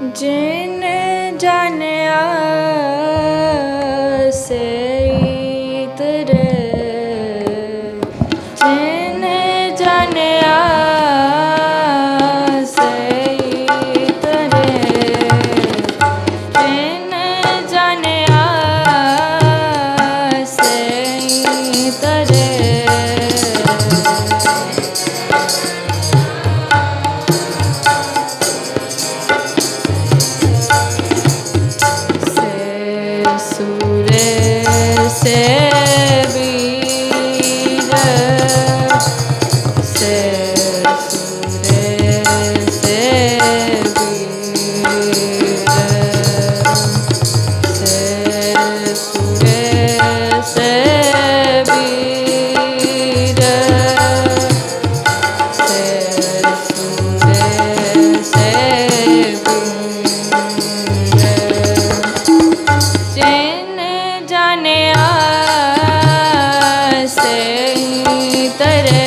ਜਿਨ ਜਾਣਿਆ রে সে तरह